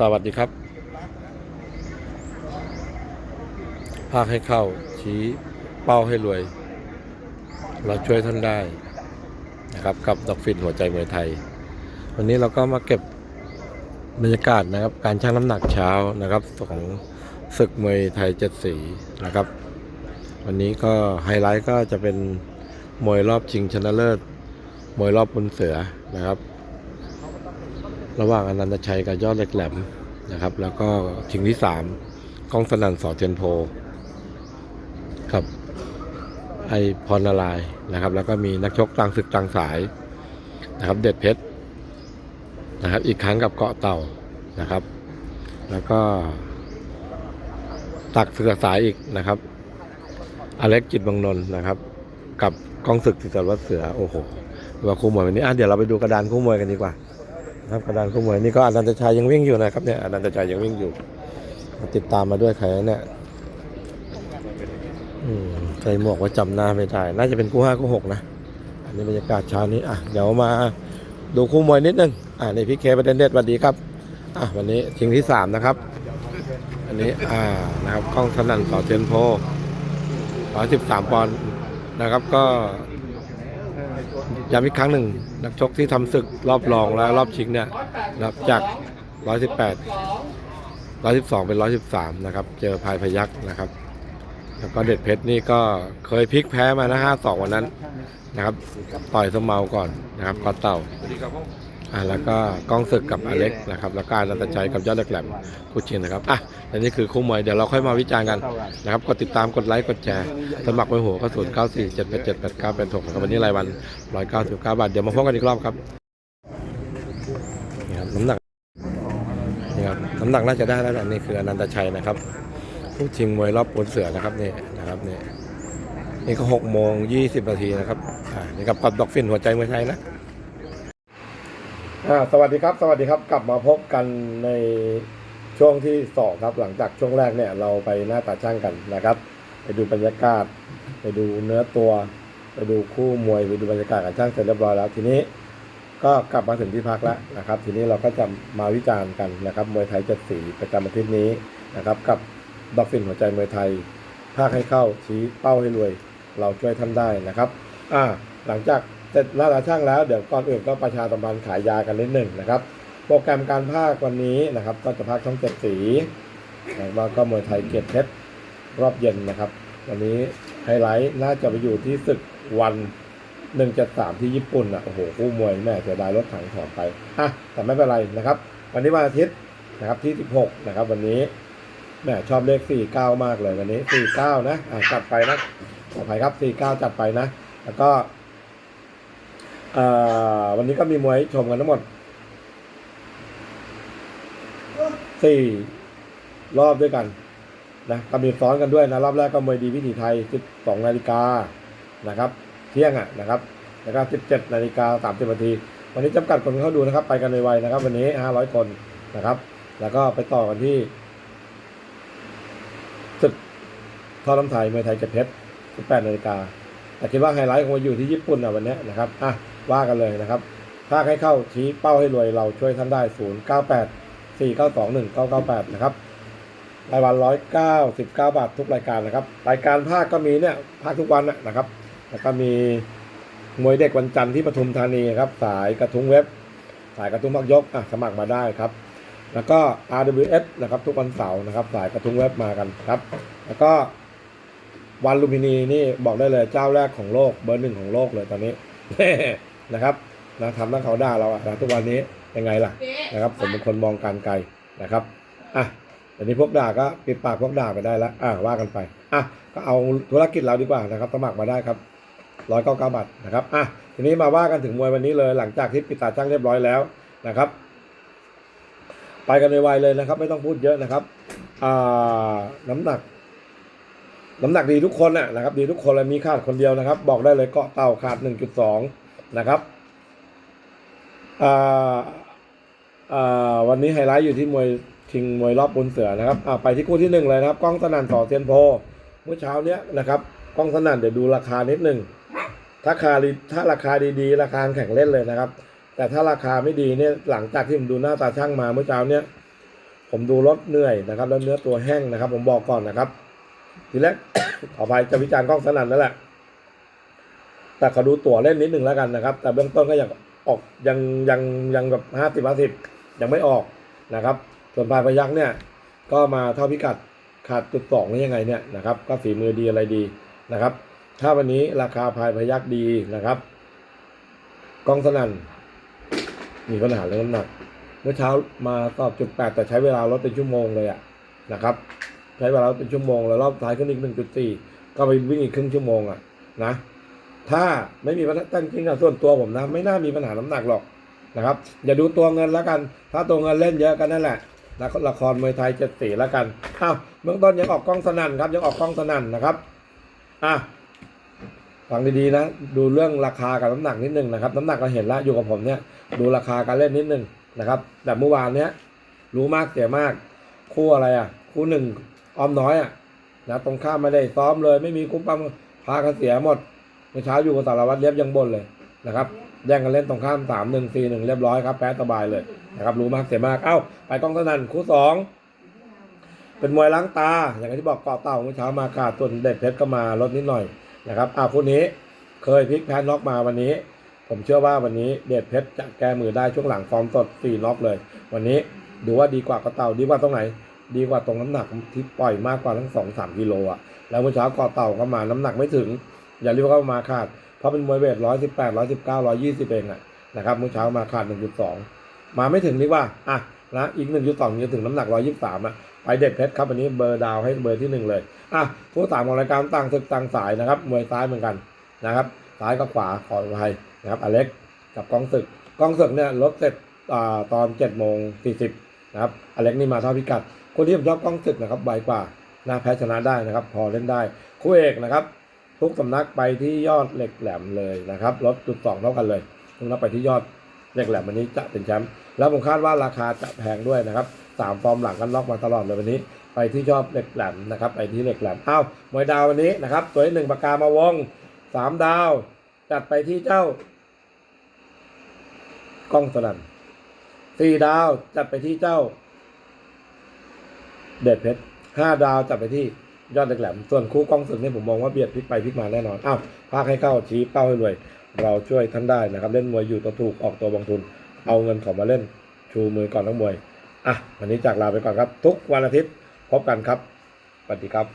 สวัสดีครับ ภาคให้เข้า ชี้เป้าให้รวย เราช่วยท่านได้นะครับ กับดอกฟินหัวใจมวยไทย วันนี้เราก็มาเก็บบรรยากาศนะครับ การชั่งน้ำหนักเช้านะครับของศึกมวยไทยเจ็ดสีนะครับ วันนี้ก็ไฮไลท์ก็จะเป็นมวยรอบชิงชนะเลิศมวยรอบบนเสือนะครับ ระหว่างอนันตชัยกับยอดเหล็กแหลมนะครับ แล้วก็ชิงที่สามกล้องสนั่นสอเทียนโพกับ ไอพรนารายนะครับ แล้วก็มีนักชกต่างศึกต่างสายนะครับ เด็ดเพชรนะครับ อีกครั้งกับเกาะเต่านะครับ แล้วก็ ตักศึกษายอีกนะครับ อเล็กจิตบางนน์นะครับ กับกล้องศึกติดวัดเสือโอ้โหว่าคู่มวยวันนี้อะเดี๋ยวเราไปดูกระดานคู่มวยกันดีกว่า ครับกระดานคู่มวยนี่ก็อนันตชัยยังวิ่งอยู่นะครับเนี่ยอนันตชัยยังวิ่งอยู่ ติดตามมาด้วยใครเนี่ยอืมใส่หมวกว่าจำหน้าไม่ได้ น่าจะเป็นคู่ห้าคู่หกนะ อันนี้บรรยากาศเช้านี้ อะ เดี๋ยวมาดูคู่มวยนิดนึง อะนี่พี่เคประเด็นเด็ดวัสดีครับ อะวันนี้ชิงที่สามนะครับ อันนี้ อ่า นะครับกล้องสนั่นต่อเทียนโพร้อยสิบสามปอนด์นะครับ ก็ ย้ำอีกครั้งหนึ่ง นักชกที่ทำศึกรอบรองและรอบชิงเนี่ยนะครับจาก 118 112 เป็น 113 นะครับ เจอพายพยักนะครับ แล้วก็เด็ดเพชรนี่ก็เคยพลิกแพ้มานะ5-2 วันนั้นนะครับ ต่อยสมเมาก่อนนะครับก็เต่า อ่าแล้วก็กล้องศึกกับอเล็กนะครับแล้วก็อานันตชัยกับยอดเหล็กแหลมคู่ชิงนะครับอะอันนี้คือคู่มวยเดี๋ยวเราค่อยมาวิจารณ์กันนะครับกดติดตามกดไลค์กดแชร์สมัครไปหัวก็ศูนย์เก้าสี่เจ็ดแปดเจ็ดแปดเก้าเป็นถกนะครับวันนี้รายวันร้อยเก้าสิบเก้าบาทเดี๋ยวมาพบกันอีกรอบครับนี่ครับน้ำหนักนี่ครับน้ำหนักน่าจะได้แล้วนะนี่คืออนันตชัยนะครับผู้ชิงมวยรอบบนเสือนะครับนี่นะครับนี่นี่ก็หกโมงยี่สิบนาทีนะครับอ่านี่ครับกับดอกฟินหัวใจมวยไทยนะ อ่าสวัสดีครับ สวัสดีครับ กลับมาพบกันในช่วงที่สองครับ หลังจากช่วงแรกเนี่ย เราไปหน้าตาช่างกันนะครับ ไปดูบรรยากาศ ไปดูเนื้อตัว ไปดูคู่มวย ไปดูบรรยากาศการช่างเสร็จเรียบร้อยแล้ว ทีนี้ก็กลับมาถึงที่พักแล้วนะครับ ทีนี้เราก็จะมาวิจารณ์กันนะครับ มวยไทยเจ็ดสีประจำอาทิตย์นี้นะครับ กับดอกฟินหัวใจมวยไทย ภาคให้เข้าชี้เป้าให้รวย เราช่วยท่านได้นะครับ อ่า หลังจาก เสร็จหน้าตาช่างแล้วเดี๋ยวก่อนอื่นก็ประชาสัมพันธ์ขายยากันนิดหนึ่งนะครับ โปรแกรมการภาควันนี้นะครับ ก็จะภาคช่องเจ็ดสีแล้วก็มวยไทยเกียรติเพชรรอบเย็นนะครับ วันนี้ไฮไลท์น่าจะไปอยู่ที่ศึกวันหนึ่งเจ็ดสามที่ญี่ปุ่นอะโอ้โหคู่มวยแม่เสียดายรถถังถอนไปอะแต่ไม่เป็นไรนะครับ วันนี้วันอาทิตย์นะครับที่สิบหกนะครับ วันนี้แม่ชอบเลขสี่เก้ามากเลยวันนี้สี่เก้านะอะจัดไปนะขออภัยครับสี่เก้าจัดไปนะ แล้วก็ วันนี้ก็มีมวยชมกันทั้งหมดสี่รอบด้วยกันนะก็มีซ้อนกันด้วยนะรอบแรกก็มวยดีวิถีไทย 12นาฬิกานะครับ เที่ยงอะนะครับ แล้วก็ 17นาฬิกา30นาที วันนี้จำกัดคนเข้าดูนะครับ ไปกันไวๆนะครับ วันนี้ 500 คนนะครับ แล้วก็ไปต่อกันที่ศึกท่อน้ำไทยมวยไทยเจ็ดเพชร18นาฬิกาแต่คิดว่าไฮไลท์คงมาอยู่ที่ญี่ปุ่นอะวันนี้นะครับอะ ว่ากันเลยนะครับ ถ้าให้เข้าชี้เป้าให้รวยเราช่วยท่านได้ 098 492 1998 นะครับรายวันร้อยเก้าสิบเก้าบาททุกรายการนะครับ รายการภาคก็มีเนี่ยภาคทุกวันนะนะครับ แล้วก็มีมวยเด็กวันจันทร์ที่ปทุมธานีครับ สายกระทุ้งเว็บ สายกระทุ้งพักยกอะสมัครมาได้ครับ แล้วก็ RWS นะครับ ทุกวันเสาร์นะครับ สายกระทุ้งเว็บมากันครับ แล้วก็วันลุมพินีนี่บอกได้เลยเจ้าแรกของโลกเบอร์หนึ่งของโลกเลยตอนนี้ นะครับนะทำตั้งเขาด่าเราอะนะทุกวันนี้ยังไงล่ะนะครับ ผมเป็นคนมองการไกลนะครับอะเดี๋ยวนี้พวกด่าก็ปิดปากพวกด่าไปได้แล้วอ่าว่ากันไปอะก็เอาธุรกิจเราดีกว่านะครับสมัครมาได้ครับร้อยเก้าเก้าบาทนะครับอะทีนี้มาว่ากันถึงมวยวันนี้เลยหลังจากที่ปิดตาช่างเรียบร้อยแล้วนะครับ ไปกันไวๆเลยนะครับ ไม่ต้องพูดเยอะนะครับอ่าน้ำหนัก น้ำหนักดีทุกคนน่ะนะครับ ดีทุกคนเลยมีขาดคนเดียวนะครับ บอกได้เลยเกาะเต่าขาดหนึ่งจุดสอง นะครับอ่าอ่าวันนี้ไฮไลท์อยู่ที่มวยชิงมวยรอบบนเสือนะครับอ่าไปที่คู่ที่หนึ่งเลยนะครับ กล้องสนั่นต่อเทียนโพเมื่อเช้าเนี้ยนะครับ กล้องสนั่นเดี๋ยวดูราคานิดหนึ่งถ้าคาดีถ้าราคาดีๆ ราคาแข่งเล่นเลยนะครับ แต่ถ้าราคาไม่ดีเนี่ยหลังจากที่ผมดูหน้าตาช่างมาเมื่อเช้าเนี้ยผมดูรถเหนื่อยนะครับแล้วเนื้อตัวแห้งนะครับ ผมบอกก่อนนะครับ ทีแรกขออภัยจะวิจารณ์กล้องสนั่นนั่นแหละ แต่ขอดูตั๋วเล่นนิดหนึ่งแล้วกันนะครับ แต่เบื้องต้นก็ยังออกยังยังยังแบบห้าสิบห้าสิบยังไม่ออกนะครับ ส่วนปลายพยักเนี่ยก็มาเท่าพิกัดขาดจุดสองนี่ยังไงเนี่ยนะครับก็ฝีมือดีอะไรดีนะครับ ถ้าวันนี้ราคาพายพยักดีนะครับกองสนั่นมีปัญหาเรื่องน้ำหนัก เมื่อเช้ามาตอบจุดแปดแต่ใช้เวลารถเป็นชั่วโมงเลยอะนะครับ ใช้เวลารถเป็นชั่วโมงแล้วรอบท้ายขึ้นอีกหนึ่งจุดสี่ก็ไปวิ่งอีกครึ่งชั่วโมงอะนะ ถ้าไม่มีปัญหาตั้งจริงส่วนตัวผมนะไม่น่ามีปัญหาน้ำหนักหรอกนะครับ อย่าดูตัวเงินแล้วกัน ถ้าตัวเงินเล่นเยอะกันนั่นแหละละละครมวยไทยเจ็ดสีแล้วกันอ้าวเบื้องต้นยังออกกล้องสนั่นครับยังออกกล้องสนั่นนะครับอะฟังดีๆนะ ดูเรื่องราคากับน้ำหนักนิดนึงนะครับ น้ำหนักเราเห็นแล้วอยู่กับผมเนี่ย ดูราคาการเล่นนิดนึงนะครับ แต่เมื่อวานเนี้ยรู้มากเสียมาก คู่อะไรอะ คู่หนึ่งออมน้อยอะนะตรงข้ามไม่ได้ซ้อมเลย ไม่มีคุ้มปั๊มพากันเสียหมด มื่อเช้าอยู่กับสารวัตรเลียบยังบนเลยนะครับแย่งกันเล่นตรงข้ามสามหนึ่งสี่หนึ่งเรียบร้อยครับแพ้สบายเลยนะครับรู้มากเสียมากเอ้าไปกล้องสนั่นคู่สองเป็นมวยล้างตา อย่างที่บอกเกาะเต่าเมื่อเช้ามาขาดส่วนเด็ดเพชรก็มาลดนิดหน่อยนะครับอ้าคู่นี้เคยพลิกแพ้น็อกมาวันนี้ ผมเชื่อว่าวันนี้เดชเพชรจะแก้มือได้ช่วงหลังฟอร์มสดสี่น็อกเลย วันนี้ดูว่าดีกว่าเกระเต่าดีกว่าตรงไหน ดีกว่าตรงน้ำหนักที่ปล่อยมากกว่าทั้งสองสามกิโลอะแล้วเมื่อเช้าเกาะเต่าก็มาน้ำหนักไม่ถึง อย่าเรียกว่ามาขาด เพราะเป็นมวยเวทร้อยสิบแปดร้อยสิบเก้าร้อยยี่สิบเองอะนะครับเมื่อเช้ามาขาดหนึ่งจุดสองมาไม่ถึงดีกว่าอะนะอีกหนึ่งจุดสองจะถึงน้ำหนักร้อยยี่สิบสามอะไปเด็ดเพชรครับวันนี้เบอร์ดาวให้เบอร์ที่หนึ่งเลยอะผู้สามของรายการต่างศึกต่างสายนะครับมวยซ้ายเหมือนกันนะครับซ้ายกับขวาขออภัยนะครับอเล็กกับกองศึกกองศึกเนี่ยรถเสร็จอ่าตอน7จ็ดโมงสี่สิบนะครับอเล็กนี่มาเท่าพิกัด คนที่ผมชอบกองศึกนะครับใบกว่านะแพ้ชนะได้นะครับ พอเล่นได้คู่เอกนะครับ ทุกสำนักไปที่ยอดเหล็กแหลมเลยนะครับลดจุดสองเท่ากันเลยทุกนักไปที่ยอดเหล็กแหลมวันนี้จะเป็นแชมป์แล้วผมคาดว่าราคาจะแพงด้วยนะครับสามฟอร์มหลังกันล็อกมาตลอดเลยวันนี้ ไปที่ยอดเหล็กแหลมนะครับไปที่เหล็กแหลมอ้าวมวยดาววันนี้นะครับ ตัวที่หนึ่งปากกามาวงสามดาว จัดไปที่เจ้ากล้องสนั่นสี่ดาวจัดไปที่เจ้า เด็ดเพชรห้าดาวจัดไปที่ ยอดเหล็กแหลมส่วนคู่กล้องสึกนี่ผมมองว่าเบียดพลิกไปพลิกมาแน่นอนอ้าวพากให้เข้าชี้เป้าให้รวย เราช่วยท่านได้นะครับ เล่นมวยอยู่ตัวถูกออกตัวบางทุน เอาเงินเขามาเล่นชูมือก่อนนักมวยอะวันนี้จากลาไปก่อนครับ ทุกวันอาทิตย์พบกันครับสวัสดีครับ